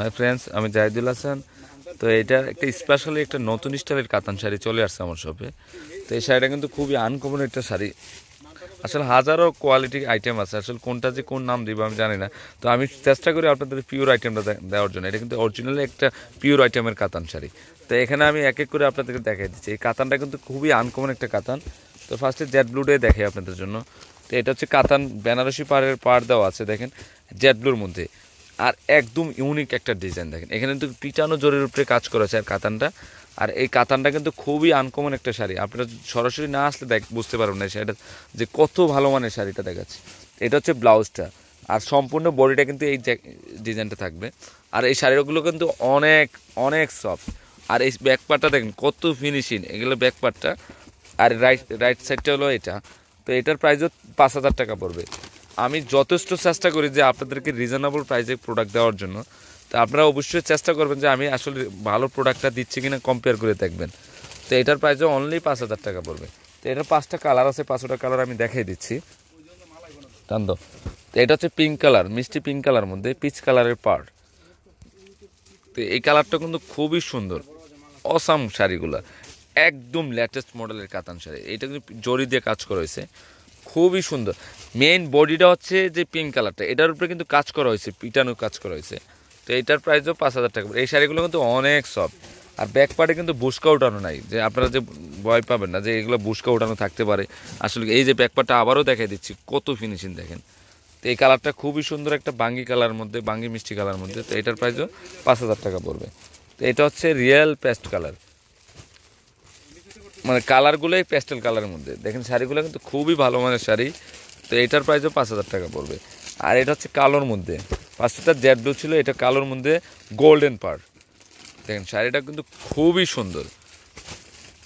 Hi friends আমি জাহিদুল হাসান। তো এটা একটা স্পেশালি একটা নতুন স্টাইলের কাতান শাড়ি চলে আসছে আমার শপে তো এই শাড়িটা কিন্তু খুবই আনকমন একটা শাড়ি। আসলে হাজারো কোয়ালিটি আইটেম আছে। আসলে কোনটা যে কোন নাম দিব আমি জানি না। তো আমি চেষ্টা করি আপনাদের পিওর আইটেমটা দেওয়ার জন্য। এটা কিন্তু অরিজিনালি একটা পিওর আইটেমের কাতান শাড়ি। তো এখানে আমি এক এক করে আপনাদেরকে দেখাই দিচ্ছি। এই কাতানটা কিন্তু খুবই আনকমন একটা কাতান। তো ফার্স্টে জেড ব্লুডে দেখাই আপনাদের জন্য। তো এটা হচ্ছে কাতান বেনারসি পাড়ের পাড় দেওয়া আছে, দেখেন। জেড ব্লুর মধ্যে। আর একদম ইউনিক একটা ডিজাইন দেখেন। এখানে কিন্তু পিটানো জরির উপরে কাজ করেছে আর কাতানটা। আর এই কাতানটা কিন্তু খুবই আনকমন একটা শাড়ি। আপনারা সরাসরি না আসলে দেখ, বুঝতে পারবেন না শাড়িটা যে কত ভালো মানের শাড়িটা দেখাচ্ছে। এটা হচ্ছে ব্লাউজটা। আর সম্পূর্ণ বডিটা কিন্তু এই ডিজাইনটা থাকবে। আর এই শাড়িগুলো কিন্তু অনেক অনেক সফট আর এই ব্যাকপার্টটা দেখেন, কত ফিনিশিং এগুলো ব্যাকপার্টটা আর রাইট রাইট সাইডটা হলো এটা। তো এটার প্রাইসও পাঁচ হাজার টাকা পড়বে। আমি যথেষ্ট চেষ্টা করি যে আপনাদেরকে রিজনেবল প্রাইসে প্রোডাক্ট দেওয়ার জন্য। তো আপনারা অবশ্যই চেষ্টা করবেন যে আমি আসলে ভালো প্রোডাক্টটা দিচ্ছি কিনা কম্পেয়ার করে দেখবেন। তো এটার প্রাইসও অনলি পাঁচ হাজার টাকা পড়বে। তো এটার পাঁচটা কালার আছে পাঁচটা কালার আমি দেখাই দিচ্ছি। টান তো এটা হচ্ছে পিঙ্ক কালার মিষ্টি পিঙ্ক কালার মধ্যে পিচ কালারের পার্ট তো এই কালারটা কিন্তু খুবই সুন্দর অসাম শাড়িগুলো। একদম লেটেস্ট মডেলের কাতান শাড়ি। এটা কিন্তু জরি দিয়ে কাজ করা হয়েছে। খুবই সুন্দর। মেইন বডিটা হচ্ছে যে পিঙ্ক কালারটা এটার উপরে কিন্তু কাজ করা হয়েছে, পিটানো কাজ করা হয়েছে। তো এটার প্রাইসও পাঁচ হাজার টাকা। এই শাড়িগুলো কিন্তু অনেক সফট আর ব্যাক পার্টে কিন্তু বুসকা উঠানো নাই। যে আপনারা যে ভয় পাবেন না যে এগুলো বুসকা উঠানো থাকতে পারে। আসলে এই যে ব্যাক পার্টটা আবারও দেখাই দিচ্ছি, কত ফিনিশিং দেখেন। তো এই কালারটা খুবই সুন্দর একটা বাঙ্গি কালার মধ্যে, বাঙ্গি মিষ্টি কালার মধ্যে। তো এটার প্রাইসও পাঁচ হাজার টাকা পড়বে। তো এটা হচ্ছে রিয়েল পেস্ট কালার মানে কালারগুলোই প্যাস্টেল কালারের মধ্যে। দেখেন শাড়িগুলো কিন্তু খুবই ভালো মানের শাড়ি। তো এটার প্রাইসও পাঁচ হাজার টাকা পড়বে। আর এটা হচ্ছে কালোর মধ্যে। পাঁচটা জেড ব্লু ছিল, এটা কালোর মধ্যে গোল্ডেন পার দেখেন শাড়িটা কিন্তু খুবই সুন্দর।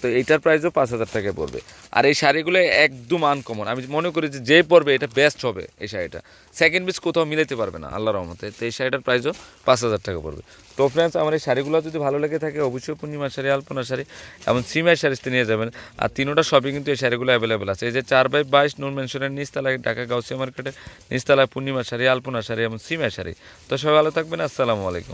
তো এইটার প্রাইসও পাঁচ হাজার টাকা পড়বে। আর এই শাড়িগুলো একদম আনকমন আমি মনে করি যে যে পড়বে এটা বেস্ট হবে এই শাড়িটা। সেকেন্ড পিস কোথাও মিলাতে পারবে না আল্লাহ রহমতে। তো এই শাড়িটার প্রাইসও পাঁচ হাজার টাকা পড়বে। তো ফ্রেন্ডস আমার এই শাড়িগুলো যদি ভালো লেগে থাকে, অবশ্যই পূর্ণিমার শাড়ি আলপনা শাড়ি এমন সিমাই শাড়িতে নিয়ে যাবেন। আর তিনোটা সবই কিন্তু এই শাড়িগুলো অ্যাভেলেবেল আছে। এই যে চার বাই বাইশ নুন মেনশনের নিচতলায়, ঢাকা গাউসিয়া মার্কেটে, নিচতলায় পূর্ণিমা শাড়ি আলপনা শাড়ি, এবং সিমাই শাড়ি। তো সবাই ভালো থাকবেন। আসসালামু আলাইকুম।